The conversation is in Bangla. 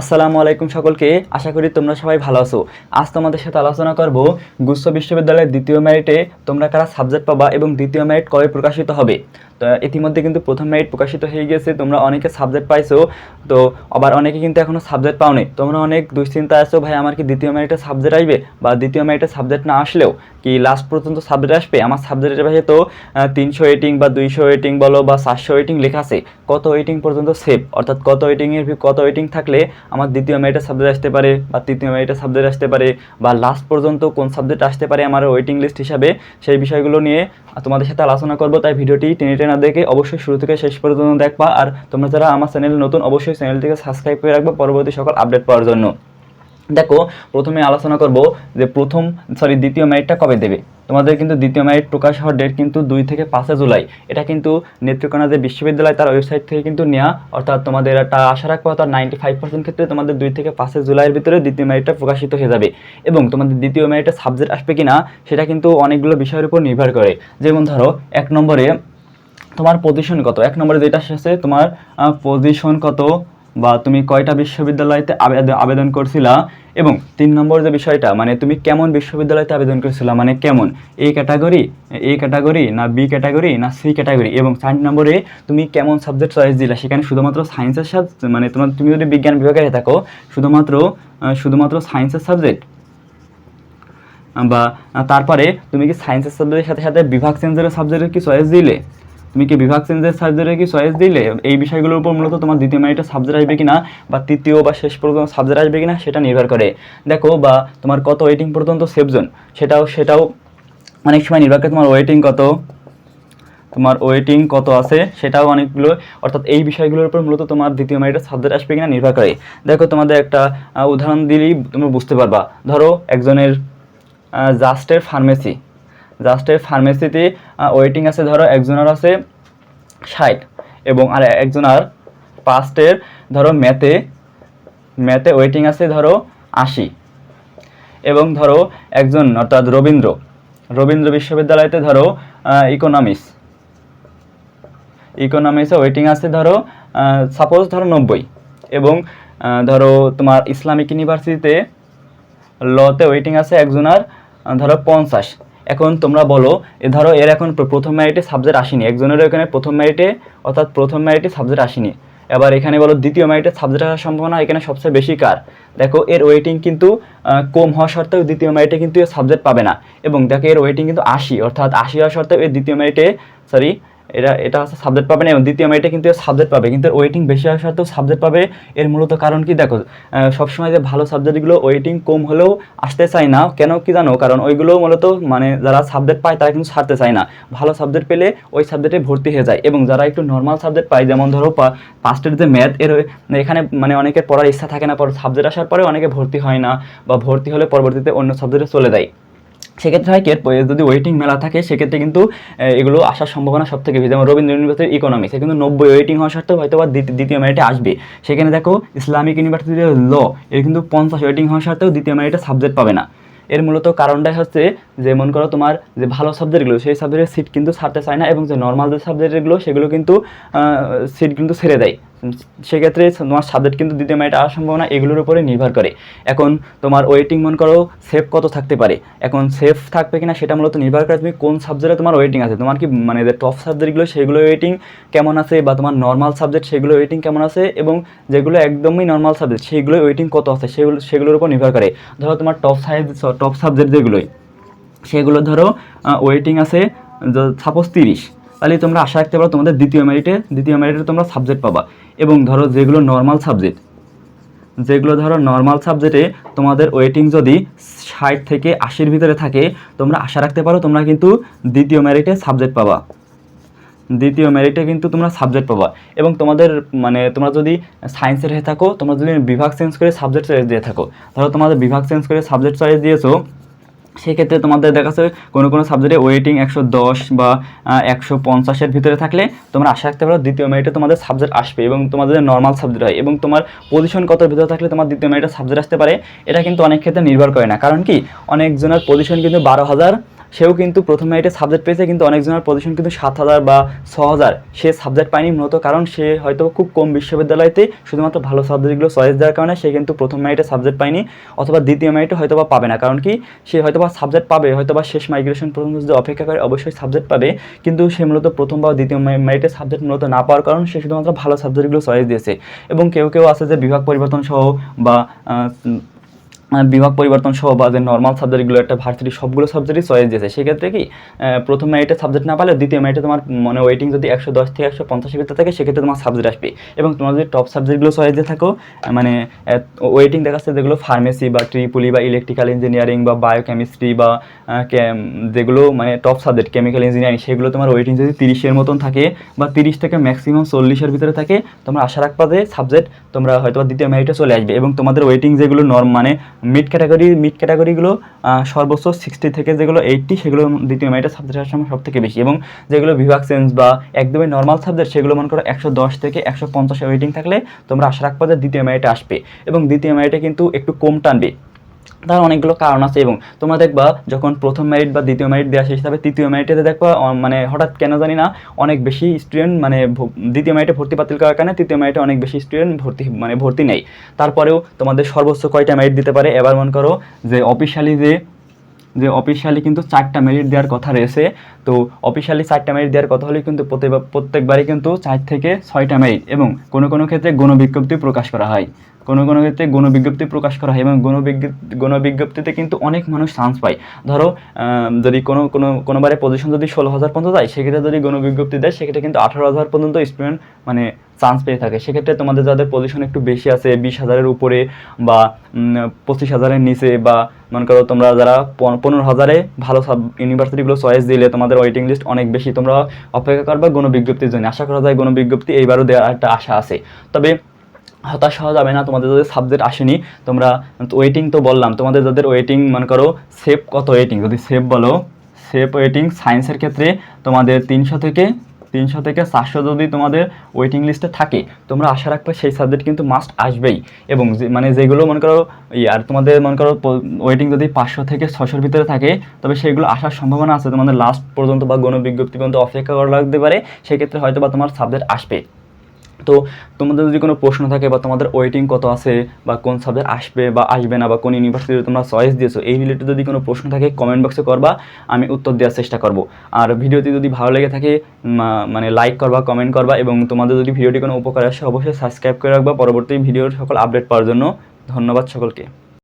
আসসালামু আলাইকুম সকলকে। আশা করি তোমরা সবাই ভালো আছো। আজ তোমাদের সাথে আলোচনা করব গুচ্ছ বিশ্ববিদ্যালয়ের দ্বিতীয় মেরিটে তোমরা কারা সাবজেক্ট পাবা এবং দ্বিতীয় মেরিট কবে প্রকাশিত হবে। তো ইতিমধ্যে কিন্তু প্রথম মেরিট প্রকাশিত হয়ে গেছে, তোমরা অনেকে সাবজেক্ট পাইছো। তো আবার অনেকে কিন্তু এখনও সাবজেক্ট পাওনি। তোমরা অনেক দুশ্চিন্তা আছো, ভাই, আমার কি দ্বিতীয় মেরিটে সাবজেক্ট আসবে বা দ্বিতীয় মেরিটে সাবজেক্ট না আসলেও? কি লাস্ট পর্যন্ত সাবজেক্ট আসবে? আমার সাবজেক্টের ভাই তো তিনশো এটিং বা দুইশো এটিং বলো বা চারশো এটিং লেখা আছে। কত ওয়েটিং পর্যন্ত সেভ অর্থাৎ কত ওয়েটিংয়ের কত ওয়েটিং থাকলে আমার দ্বিতীয় মেয়েটা সাবজেক্ট আসতে পারে বা তৃতীয় মেয়েটা সাবজেক্ট আসতে পারে বা লাস্ট পর্যন্ত কোন সাবজেক্ট আসতে পারে আমার ওয়েটিং লিস্ট হিসাবে সেই বিষয়গুলো নিয়ে তোমাদের সাথে আলোচনা করব। তাই ভিডিওটি টেনে টেনা দেখে অবশ্যই শুরু থেকে শেষ পর্যন্ত দেখবা। আর তোমরা যারা আমার চ্যানেল নতুন, অবশ্যই চ্যানেলটিকে সাবস্ক্রাইব করে রাখবে। পরবর্তী সকল আপডেট পাওয়ার জন্য। দেখো, প্রথমে আলোচনা করব যে প্রথম সরি দ্বিতীয় মেরিটটা কবে দেবে? তোমাদের কিন্তু দ্বিতীয় মেরিট প্রকাশ হওয়ার ডেট কিন্তু দুই থেকে পাঁচে জুলাই। এটা কিন্তু নেত্রকোনা যে বিশ্ববিদ্যালয়, তার ওয়েবসাইট থেকে কিন্তু নেওয়া অর্থাৎ তোমাদের একটা আশা রাখব, অর্থাৎ নাইনটি ফাইভ পার্সেন্ট ক্ষেত্রে তোমাদের দুই থেকে পাঁচে জুলাইয়ের ভিতরে দ্বিতীয় মেরিটটা প্রকাশিত হয়ে যাবে। এবং তোমাদের দ্বিতীয় মেরিটে সাবজেক্ট আসবে কি না সেটা কিন্তু অনেকগুলো বিষয়ের উপর নির্ভর করে। যেমন ধরো, এক নম্বরে তোমার পজিশন কত? এক নম্বরে যেটা শেষে তোমার পজিশন কত? বা তুমি কয়টা বিশ্ববিদ্যালয়তে আবেদন করছিলা? এবং তিন নম্বর যে বিষয়টা মানে তুমি কেমন বিশ্ববিদ্যালয়তে আবেদন করেছিলা? মানে কেমন? এ ক্যাটাগরি এ ক্যাটাগরি, না বি ক্যাটাগরি, না সি ক্যাটাগরি? এবং চার নম্বরে তুমি কেমন সাবজেক্ট চয়েস দিলা? সেখানে শুধুমাত্র সায়েন্সের সাথে মানে তোমার, তুমি যদি বিজ্ঞান বিভাগে থাকো, শুধুমাত্র শুধুমাত্র সায়েন্সের সাবজেক্ট। বা, তারপরে তুমি কি সায়েন্সের সাবজেক্টের সাথে সাথে বিভাগ চেঞ্জের সাবজেক্টের কি চয়েস দিলে? তুমি কি বিভাগ চেঞ্জের সাবজেক্টে কি চয়েস দিলে? এই বিষয়গুলোর উপর মূলত তোমার দ্বিতীয় মেরিটে সাবজেক্ট আসবে কিনা বা তৃতীয় বা শেষ পর্যন্ত সাবজেক্ট আসবে কিনা সেটা নির্ভর করে। দেখো, বা তোমার কত ওয়েটিং পর্যন্ত সেভজন সেটাও সেটাও অনেক সময় নির্ভর করে তোমার ওয়েটিং কত। তোমার ওয়েটিং কত আছে সেটাও অনেকগুলো, অর্থাৎ এই বিষয়গুলোর উপর মূলত তোমার দ্বিতীয় মেরিটের সাবজেক্ট আসবে কিনা নির্ভর করে। দেখো, তোমাদের একটা উদাহরণ দিলেই তুমি বুঝতে পারবা। ধরো, একজনের জাস্টের ফার্মেসি জাস্টের ফার্মেসিতে ওয়েটিং আছে, ধরো একজনের আছে ষাট এবং আর একজনের পাস্টের ধরো ম্যাথে ম্যাথে ওয়েটিং আছে, ধরো আশি এবং ধরো একজন, অর্থাৎ রবীন্দ্র রবীন্দ্র বিশ্ববিদ্যালয়তে ধরো ইকোনমিক্স ইকোনমিক্সে ওয়েটিং আছে, ধরো সাপোজ ধরো নব্বই এবং ধরো তোমার ইসলামিক ইউনিভার্সিটিতে লতে ওয়েটিং আছে একজনের ধরো পঞ্চাশ এখন তোমরা বলো ধরো এর এখন প্রথম ম্যারিটে সাবজেক্ট আসেনি, একজনেরও এখানে প্রথম ম্যারিটে অর্থাৎ প্রথম ম্যারিটে সাবজেক্ট আসেনি। এবার এখানে বলো, দ্বিতীয় ম্যারিটে সাবজেক্ট আসার সম্ভাবনা এখানে সবচেয়ে বেশি কার? দেখো, এর ওয়েটিং কিন্তু কম হওয়া সত্ত্বেও দ্বিতীয় ম্যারিটে কিন্তু সাবজেক্ট পাবে না। এবং দেখো, এর ওয়েটিং কিন্তু আশি, অর্থাৎ আশি হওয়া সত্ত্বেও এর দ্বিতীয় ম্যারিটে সরি এটা এটা হচ্ছে সাবজেক্ট পাবে না এবং দ্বিতীয় মেরিটে কিন্তু সাবজেক্ট পাবে। কিন্তু ওয়েটিং বেশি হওয়ার সাথেও সাবজেক্ট পাবে। এর মূলত কারণ কি দেখো সবসময় যে ভালো সাবজেক্টগুলো ওয়েটিং কম হলেও আসতে চায় না, কেন কি জানো? কারণ ওইগুলো মূলত মানে যারা সাবজেক্ট পায় তারা কিন্তু ছাড়তে চায় না। ভালো সাবজেক্ট পেলে ওই সাবজেক্টে ভর্তি হয়ে যায় এবং যারা একটু নর্মাল সাবজেক্ট পায়, যেমন ধরো পাস্টের যে ম্যাথ এর এখানে মানে অনেকের পড়ার ইচ্ছা থাকে না, পর সাবজেক্ট আসার পরে অনেকে ভর্তি হয় না বা ভর্তি হলে পরবর্তীতে অন্য সাবজেক্টে চলে যায়। সেক্ষেত্রে হয় কি যদি ওয়েটিং মেলা থাকে, সেক্ষেত্রে কিন্তু এগুলো আসার সম্ভাবনা সব থেকে বেশি। যেমন রবীন্দ্র ইউনিভার্সিটির ইকোনমিক্স কিন্তু নব্বই ওয়েটিং হওয়া সত্ত্বেও হয়তো বা দ্বিতীয় মেরিটে আসবে। সেখানে দেখো ইসলামিক ইউনিভার্সিটির ল এর কিন্তু পঞ্চাশ ওয়েটিং হওয়া সত্ত্বেও দ্বিতীয় মেরিটে সাবজেক্ট পাবে না। এর মূলত কারণটাই হচ্ছে যে, মনে করো তোমার যে ভালো সাবজেক্টগুলো সেই সাবজেক্টের সিট কিন্তু ছাড়তে চায় না এবং যে নর্মাল যে সাবজেক্টগুলো সেগুলো কিন্তু সিট কিন্তু ছেড়ে দেয়। সেক্ষেত্রে তোমার সাবজেক্ট কিন্তু দ্বিতীয় মেরিট আসার সম্ভাবনা এগুলোর উপরে নির্ভর করে। এখন তোমার ওয়েটিং মন করো সেফ কত থাকতে পারে? এখন সেফ থাকবে কিনা সেটা মূলত নির্ভর করে তুমি কোন সাবজেক্টে তোমার ওয়েটিং আছে। তোমার কি মানে যে টপ সাবজেক্টগুলো সেগুলো ওয়েটিং কেমন আছে বা তোমার নর্মাল সাবজেক্ট সেগুলো ওয়েটিং কেমন আছে এবং যেগুলো একদমই নর্মাল সাবজেক্ট সেগুলো ওয়েটিং কত আছে? সেগুলো, সেগুলোর উপর নির্ভর করে। ধরো তোমার টপ সাইজ টপ সাবজেক্ট যেগুলোই, সেগুলো ধরো ওয়েটিং আছে সাপোজ তিরিশ। তাহলে তোমরা আশা রাখতে পারো তোমাদের দ্বিতীয় মেরিটে দ্বিতীয় মেরিটে তোমরা সাবজেক্ট পাবা। এবং ধরো যেগুলো নর্মাল সাবজেক্ট যেগুলো ধরো নর্মাল সাবজেক্টে তোমাদের ওয়েটিং যদি ষাট থেকে আশির ভিতরে থাকে, তোমরা আশা রাখতে পারো তোমরা কিন্তু দ্বিতীয় মেরিটে সাবজেক্ট পাবা। দ্বিতীয় মেরিটে কিন্তু তোমরা সাবজেক্ট পাবা। এবং তোমাদের মানে তোমরা যদি সায়েন্সের হয়ে থাকো, তোমরা যদি বিভাগ চেঞ্জ করে সাবজেক্ট চয়েস দিয়ে থাকো, ধরো তোমাদের বিভাগ চেঞ্জ করে সাবজেক্ট চয়েস দিয়েছ সেক্ষেত্রে তোমাদের দেখা যাচ্ছে কোনো কোনো সাবজেক্টে ওয়েটিং একশো দশ বা একশো পঞ্চাশের ভিতরে থাকলে তোমরা আশা রাখতে পারো দ্বিতীয় মেরিটে তোমাদের সাবজেক্ট আসবে এবং তোমাদের নর্মাল সাবজেক্ট হয় এবং তোমার পজিশন কত ভিতরে থাকলে তোমার দ্বিতীয় মেরিটে সাবজেক্ট আসতে পারে, এটা কিন্তু অনেক ক্ষেত্রে নির্ভর করে না। কারণ কি? অনেকজনের পজিশন কিন্তু বারো হাজার সেও কিন্তু প্রথম মেরিটে সাবজেক্ট পেয়েছে, কিন্তু অনেকজনের পজিশন কিন্তু সাত হাজার বা ছ হাজার। সে সাবজেক্ট পায়নি মূলত কারণ সে হয়তো খুব কম বিশ্ববিদ্যালয়তে শুধুমাত্র ভালো সাবজেক্টগুলো চয়েস দেওয়ার কারণে সে কিন্তু প্রথম মেরিটে সাবজেক্ট পায়নি, অথবা দ্বিতীয় মেরিটে হয়তো বা পাবে না। কারণ কি, সে হয়তো বা সাবজেক্ট পাবে, হয়তো বা শেষ মাইগ্রেশন পর্যন্ত যদি অপেক্ষা করে, অবশ্যই সাবজেক্ট পাবে, কিন্তু সে মূলত প্রথম বা দ্বিতীয় মেরিটে সাবজেক্ট মূলত না পাওয়ার কারণ সে শুধুমাত্র ভালো সাবজেক্টগুলো চয়েস দিয়েছে। এবং কেউ কেউ আছে যে বিভাগ পরিবর্তন সহ বা বিভাগ পরিবর্তন সহ বা যে নর্মাল সাবজেক্টগুলো একটা ভার্সিটি সবগুলো সাবজেক্টই চয়েস দিয়েছে। সেক্ষেত্রে কি প্রথম মেরিটে সাবজেক্ট না পালে দ্বিতীয় মেরিটে তোমার মানে ওয়েটিং যদি একশো দশ থেকে একশো পঞ্চাশের ভিতরে থাকে, সেক্ষেত্রে তোমার সাবজেক্ট আসবে। এবং তোমার যদি টপ সাবজেক্টগুলো চয়েস দিয়ে থাকো মানে ওয়েটিং দেখাচ্ছে যেগুলো ফার্মেসি বা ট্রিপুলি বা ইলেকট্রিক্যাল ইঞ্জিনিয়ারিং বা বায়োকেমিস্ট্রি বা যেগুলো মানে টপ সাবজেক্ট কেমিক্যাল ইঞ্জিনিয়ারিং সেগুলো তোমার ওয়েটিং যদি তিরিশের মতন থাকে বা তিরিশ থেকে ম্যাক্সিমাম চল্লিশের ভিতরে থাকে, তোমরা আশা রাখবা যে সাবজেক্ট তোমরা হয়তো দ্বিতীয় মেরিটে চলে আসবে। এবং তোমাদের ওয়েটিং যেগুলো নর্ম মানে মিড ক্যাটাগরি মিড ক্যাটাগরিগুলো সর্বোচ্চ সিক্সটি থেকে যেগুলো এইটটি সেগুলো দ্বিতীয় মেয়েটা সাবজেক্ট আসার সময় সব থেকে বেশি। এবং যেগুলো বিভাগ সেন্স বা একদমই নর্মাল সাবজেক্ট সেগুলো মনে করো একশো দশ থেকে একশো পঞ্চাশে ওয়েটিং থাকলে তোমরা আশা রাখবা যে দ্বিতীয় মেয়েটা আসবে। এবং দ্বিতীয় মেয়েটা কিন্তু একটু কম টানবে। তার অনেকগুলো কারণ আছে এবং তোমরা দেখবা যখন প্রথম মেরিট বা দ্বিতীয় মেরিট দেওয়া শেষ হবে, তৃতীয় মেরিটে দেখবা মানে হঠাৎ কেন জানি না অনেক বেশি স্টুডেন্ট মানে দ্বিতীয় মেরিটে ভর্তি বাতিল করার কারণে তৃতীয় মেরিটে অনেক বেশি স্টুডেন্ট ভর্তি মানে ভর্তি নেই। তারপরেও তোমাদের সর্বোচ্চ কয়টা মেরিট দিতে পারে? এবার মনে করো যে অফিসিয়ালি যে যে অফিসিয়ালি কিন্তু চারটা মেরিট দেওয়ার কথা রয়েছে। তো অফিসিয়ালি চারটা মেরিট দেওয়ার কথা হলে কিন্তু প্রত্যেকবার প্রত্যেকবারই কিন্তু চার থেকে ছয়টা মেরিট এবং কোনো কোনো ক্ষেত্রে গণবিজ্ঞপ্তি প্রকাশ করা হয়। কোনো কোনো ক্ষেত্রে গণবিজ্ঞপ্তি প্রকাশ করা হয় এবং গণবিজ্ঞপ্তি গণবিজ্ঞপ্তিতে কিন্তু অনেক মানুষ চান্স পায়। ধরো যদি কোনো কোনো, কোনোবারে পজিশন যদি ষোলো হাজার পর্যন্ত যায়, সেক্ষেত্রে যদি গণবিজ্ঞপ্তি দেয়, সেক্ষেত্রে কিন্তু আঠারো হাজার পর্যন্ত স্টুডেন্ট মানে চান্স পেয়ে থাকে। সেক্ষেত্রে তোমাদের যাদের পজিশন একটু বেশি আছে, বিশ হাজারের উপরে বা পঁচিশ হাজারের নিচে বা, মনে করো তোমরা যারা পন- পনেরো হাজারে ভালো সাব ইউনিভার্সিটিগুলো চয়েস দিলে তোমাদের ওয়েটিং লিস্ট অনেক বেশি। তোমরা অপেক্ষা করবে গণবিজ্ঞপ্তির জন্য। আশা করা যায় গণবিজ্ঞপ্তি এইবারও দেওয়ার একটা আশা আছে। তবে হতাশ হওয়া যাবে না, তোমাদের যাদের সাবজেক্ট আসেনি, তোমরা ওয়েটিং তো বললাম, তোমাদের যাদের ওয়েটিং মনে করো সেফ কত ওয়েটিং যদি সেফ বলো সেফ ওয়েটিং সায়েন্সের ক্ষেত্রে তোমাদের তিনশো থেকে তিনশো থেকে চারশো যদি তোমাদের ওয়েটিং লিস্টে থাকে, তোমরা আশা রাখবে সেই সাবজেক্ট কিন্তু মাস্ট আসবেই। এবং মানে যেগুলো মনে করো ই আর তোমাদের মনে করো ওয়েটিং যদি পাঁচশো থেকে ছশোর ভিতরে থাকে, তবে সেগুলো আসার সম্ভাবনা আছে। তোমাদের লাস্ট পর্যন্ত বা গণবিজ্ঞপ্তি পর্যন্ত অপেক্ষা করা লাগতে পারে, সেক্ষেত্রে হয়তো বা তোমার সাবজেক্ট আসবে। তো তোমাদের যদি কোনো প্রশ্ন থাকে বা তোমাদের ওয়েটিং কত আছে বা কোন সাবজেক্ট আসবে বা আসবে না বা কোন ইউনিভার্সিটিতে তোমরা চয়েস দিয়েছ, এই রিলেটেড যদি কোনো প্রশ্ন থাকে কমেন্ট বক্সে করবা, আমি উত্তর দেওয়ার চেষ্টা করব। আর ভিডিওটি যদি ভালো লেগে থাকে মানে লাইক করবা কমেন্ট করবা এবং তোমাদের যদি ভিডিওটি কোনো উপকার আসে, অবশ্যই সাবস্ক্রাইব করে রাখবা। পরবর্তী ভিডিওর সকল আপডেট পাওয়ার জন্য ধন্যবাদ সকলকে।